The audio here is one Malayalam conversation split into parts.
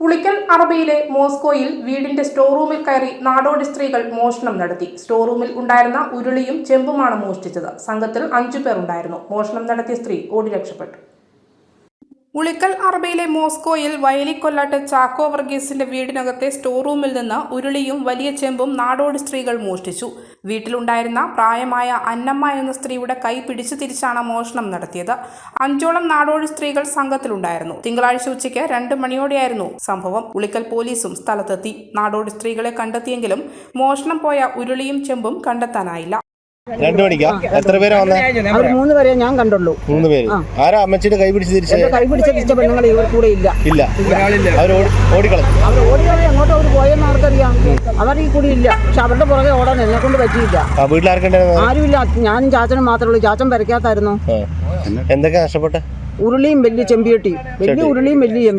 ഉളിക്കൽ അറബിയിലെ മോസ്കോയിൽ വീടിന്റെ സ്റ്റോർ റൂമിൽ കയറി നാടോടി സ്ത്രീകൾ മോഷണം നടത്തി. സ്റ്റോർ റൂമിൽ ഉണ്ടായിരുന്ന ഉരുളിയും ചെമ്പുമാണ് മോഷ്ടിച്ചത്. സംഘത്തിൽ അഞ്ചു പേർ ഉണ്ടായിരുന്നു. മോഷണം നടത്തിയ സ്ത്രീ ഓടി രക്ഷപ്പെട്ടു. ഉളിക്കൽ അറബയിലെ മോസ്കോയിൽ വയലിക്കൊല്ലാട്ട് ചാക്കോ വർഗീസിന്റെ വീടിനകത്തെ സ്റ്റോർ റൂമിൽ നിന്ന് ഉരുളിയും വലിയ ചെമ്പും നാടോടി സ്ത്രീകൾ മോഷ്ടിച്ചു. വീട്ടിലുണ്ടായിരുന്ന പ്രായമായ അന്നമ്മ എന്ന സ്ത്രീയുടെ കൈ പിടിച്ചു തിരിച്ചാണ് മോഷണം നടത്തിയത്. അഞ്ചോളം നാടോടി സ്ത്രീകൾ സംഘത്തിലുണ്ടായിരുന്നു. തിങ്കളാഴ്ച ഉച്ചയ്ക്ക് രണ്ട് മണിയോടെയായിരുന്നു സംഭവം. ഉളിക്കൽ പോലീസും സ്ഥലത്തെത്തി. നാടോടി സ്ത്രീകളെ കണ്ടെത്തിയെങ്കിലും മോഷണം പോയ ഉരുളിയും ചെമ്പും കണ്ടെത്താനായില്ല. രണ്ടു മണിക്കാ? എത്ര പേരാ വന്നെ? അവർ മൂന്ന് പേരെ. ഞാൻ കണ്ടുള്ളൂ. മൂന്ന് പേര്. ആരാ അമ്മച്ചിയുടെ കൈ പിടിച്ച് തിരിച്ച്? കൈ പിടിച്ച തിരിച്ച പെണ്ണുങ്ങൾ ഇവർ കൂടെ ഇല്ല. ഇല്ല. അവർ ഓടിക്കളഞ്ഞു. അവർ ഓടിയാൽ അങ്ങോട്ട് അവർ പോയെന്ന് ആർക്കറിയാം? അവർ ഈ കൂടി ഇല്ല. പക്ഷെ അവരുടെ പുറകെ ഓടാൻ എന്നെ കൊണ്ട് പറ്റിയില്ല. വീട്ടിലാർക്കുണ്ടായിരുന്നു? ആരുമില്ല. ഞാനും ചാച്ചനും മാത്രമേ ഉള്ളൂ. ചാച്ചൻ വരയ്ക്കാത്തായിരുന്നു ആ. എന്തൊക്കെ നഷ്ടപ്പെട്ടെ ഉരുളിയും വലിയ ചെമ്പിയട്ടി. വലിയ ഉരുളിയും വലിയ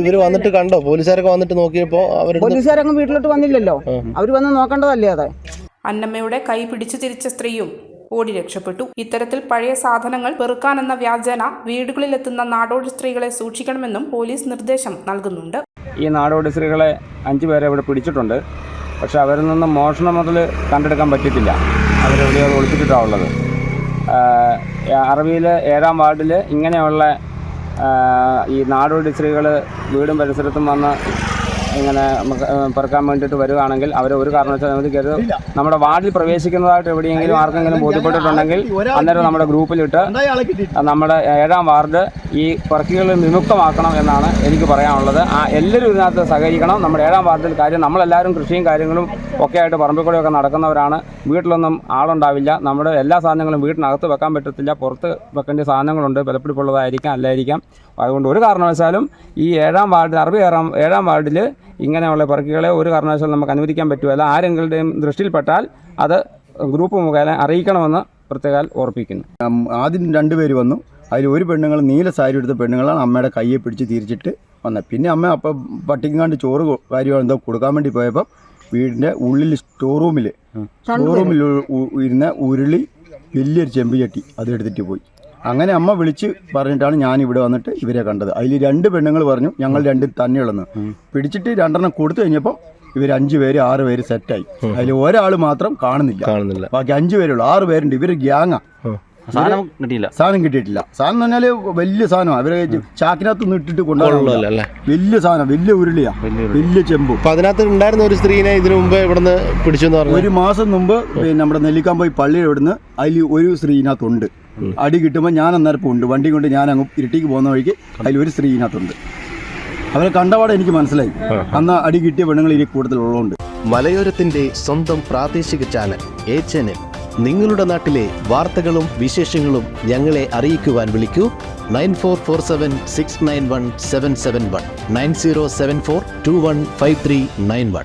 ഇവർ വന്നിട്ട് കണ്ടോ? പോലീസുകാരൊക്കെ വന്നിട്ട് നോക്കിയപ്പോ അവരുടെ പോലീസുകാരങ്ങ് വീട്ടിലോട്ട് വന്നില്ലല്ലോ. അവർ വന്ന് നോക്കേണ്ടതല്ലേ അതെ? അന്നമ്മയുടെ കൈ പിടിച്ചു തിരിച്ച സ്ത്രീയും ഓടി രക്ഷപ്പെട്ടു. ഇത്തരത്തിൽ പഴയ സാധനങ്ങൾ പെറുക്കാനെന്ന വ്യാജേന വീടുകളിലെത്തുന്ന നാടോടി സ്ത്രീകളെ സൂക്ഷിക്കണമെന്നും പോലീസ് നിർദ്ദേശം നൽകുന്നുണ്ട്. ഈ നാടോടി സ്ത്രീകളെ അഞ്ചു പേരെ ഇവിടെ പിടിച്ചിട്ടുണ്ട്. പക്ഷെ അവരിൽ നിന്ന് മോഷണം മുതൽ കണ്ടെടുക്കാൻ പറ്റിയിട്ടില്ല അവരെവിടെയോ ഒളിപ്പിച്ചിട്ടാണ് ഉള്ളത്. അറബിയിലെ ഏഴാം വാർഡിൽ ഇങ്ങനെയുള്ള ഈ നാടോടി സ്ത്രീകൾ വീടും പരിസരത്തും വന്ന് ഇങ്ങനെ പെറുക്കാൻ വേണ്ടിയിട്ട് വരികയാണെങ്കിൽ അവർ ഒരു കാരണവശാലും അനുവദിക്കരുത് നമ്മുടെ വാർഡിൽ പ്രവേശിക്കുന്നതായിട്ട് എവിടെയെങ്കിലും ആർക്കെങ്കിലും ബോധ്യപ്പെട്ടിട്ടുണ്ടെങ്കിൽ അന്നേരം നമ്മുടെ ഗ്രൂപ്പിലിട്ട് നമ്മുടെ ഏഴാം വാർഡ് ഈ പറക്കുകൾ വിമുക്തമാക്കണം എന്നാണ് എനിക്ക് പറയാനുള്ളത്. ആ എല്ലാവരും ഇതിനകത്ത് സഹകരിക്കണം. നമ്മുടെ ഏഴാം വാർഡിൽ കാര്യം നമ്മളെല്ലാവരും കൃഷിയും കാര്യങ്ങളും ഒക്കെ ആയിട്ട് പറമ്പിൽ കൂടെയൊക്കെ നടക്കുന്നവരാണ്. വീട്ടിലൊന്നും ആളുണ്ടാവില്ല. നമ്മുടെ എല്ലാ സാധനങ്ങളും വീട്ടിനകത്ത് വെക്കാൻ പറ്റത്തില്ല. പുറത്ത് വെക്കേണ്ട സാധനങ്ങളുണ്ട്. വിലപ്പിടിപ്പുള്ളതായിരിക്കാം അല്ലായിരിക്കാം. അതുകൊണ്ട് ഒരു കാരണവശാലും ഈ ഏഴാം വാർഡിൽ അറുപത് ഏഴാം ഏഴാം വാർഡിൽ ഇങ്ങനെയുള്ള പറക്കുകളെ ഒരു കാരണവശാലും നമുക്ക് അനുവദിക്കാൻ പറ്റുമല്ല ആരെങ്കിലും ദൃഷ്ടിയിൽപ്പെട്ടാൽ അത് ഗ്രൂപ്പ് മുഖേന അറിയിക്കണമെന്ന് പ്രത്യേകം ഓർപ്പിക്കുന്നു. ആദ്യം രണ്ടുപേര് വന്നു. അതിൽ ഒരു പെണ്ണുങ്ങൾ നീല സാരി എടുത്ത പെണ്ണുങ്ങളാണ് അമ്മയുടെ കയ്യെ പിടിച്ച് തിരിച്ചിട്ട് വന്നത്. പിന്നെ അമ്മ അപ്പം പട്ടിക്കാണ്ട് ചോറ് കൊ- കാര്യമോ എന്തോ കൊടുക്കാൻ വേണ്ടി പോയപ്പം വീടിന്റെ ഉള്ളിൽ സ്റ്റോർ റൂമിൽ സ്റ്റോർ റൂമിൽ ഇരുന്ന ഉരുളി വലിയൊരു ചെമ്പ് ചട്ടി അതെടുത്തിട്ട് പോയി. അങ്ങനെ അമ്മ വിളിച്ച് പറഞ്ഞിട്ടാണ് ഞാൻ ഇവിടെ വന്നിട്ട് ഇവരെ കണ്ടത്. അതിൽ രണ്ട് പെണ്ണുങ്ങൾ പറഞ്ഞു ഞങ്ങൾ രണ്ടും തന്നെയുള്ളെന്ന്. പിടിച്ചിട്ട് രണ്ടെണ്ണം കൊടുത്തു കഴിഞ്ഞപ്പോൾ ഇവർ അഞ്ച് പേര് ആറ് പേര് സെറ്റായി അതിൽ ഒരാൾ മാത്രം കാണുന്നില്ല. കാണുന്നില്ല. ബാക്കി അഞ്ചു പേരുള്ളൂ. ആറ് പേരുണ്ട്. ഇവർ ഗ്യാങ്ങാ. സാധനം കിട്ടിയില്ല. സാധനം കിട്ടിയിട്ടില്ല. സാധനം എന്ന് പറഞ്ഞാൽ വലിയ സാധനമാണ് അവർ ചാക്കിനകത്ത് നിന്ന് ഇട്ടിട്ട് കൊണ്ടുപോകാൻ കൊള്ളുമല്ലോ വലിയ സാധനം വലിയ ഉരുളിയാ. വലിയ ചെമ്പ്. അപ്പൊ അതിനകത്ത് ഉണ്ടായിരുന്ന ഒരു സ്ത്രീനെ ഇതിനു മുമ്പ് ഇവിടുന്ന് പിടിച്ചു പറഞ്ഞു? ഒരു മാസം മുമ്പ് നമ്മുടെ നെല്ലിക്കാമ്പോയി പള്ളിയിൽ ഇവിടുന്ന് അതിൽ ഒരു സ്ത്രീ ഇതിനകത്തുണ്ട് അടി കിട്ടുമ്പോൾ ഞാൻ അന്നേരം ഉണ്ട്. വണ്ടി കൊണ്ട് ഞാൻ അങ്ങ് ഇരുട്ടിക്ക് പോകുന്ന വഴിക്ക് അതിലൊരു ഒരു സ്ത്രീ ഇതിനകത്തുണ്ട്. അവരെ കണ്ടപാടെ എനിക്ക് മനസ്സിലായി. അന്ന് അടി കിട്ടിയ പെണ്ണുങ്ങൾ ഇനി കൂടുതലുള്ളതുകൊണ്ട് മലയോരത്തിന്റെ സ്വന്തം പ്രാദേശിക ചാനൽ എ ചാനൽ നിങ്ങളുടെ നാട്ടിലെ വാർത്തകളും വിശേഷങ്ങളും ഞങ്ങളെ അറിയിക്കുവാൻ വിളിക്കൂ. Nine four four seven six nine one seven seven one. Nine zero seven four two one five three nine one.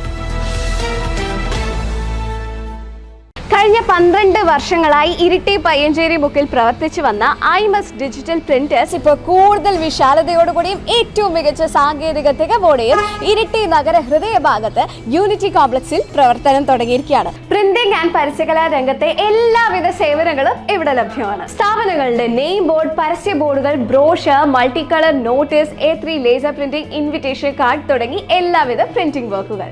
കഴിഞ്ഞ പന്ത്രണ്ട് വർഷങ്ങളായി ഇരിട്ടി പയ്യഞ്ചേരി ബുക്കിൽ പ്രവർത്തിച്ചു വന്ന ഐമസ് ഡിജിറ്റൽ പ്രിന്റേഴ്സ് ഇപ്പോൾ കൂടുതൽ വിശാലതയോടുകൂടിയും ഏറ്റവും മികച്ച സാങ്കേതിക തികവോടെയും ഇരിട്ടി നഗര ഹൃദയഭാഗത്ത് യൂണിറ്റി കോംപ്ലക്സിൽ പ്രവർത്തനം തുടങ്ങിയിരിക്കുകയാണ്. പ്രിന്റിംഗ് ആൻഡ് പരസ്യകലാ രംഗത്തെ എല്ലാവിധ സേവനങ്ങളും ഇവിടെ ലഭ്യമാണ്. സ്ഥാപനങ്ങളുടെ നെയിം ബോർഡ് പരസ്യ ബോർഡുകൾ brochure multi colour notice A three laser printing invitation card തുടങ്ങി എല്ലാവിധ പ്രിന്റിംഗ് വർക്കുകൾ.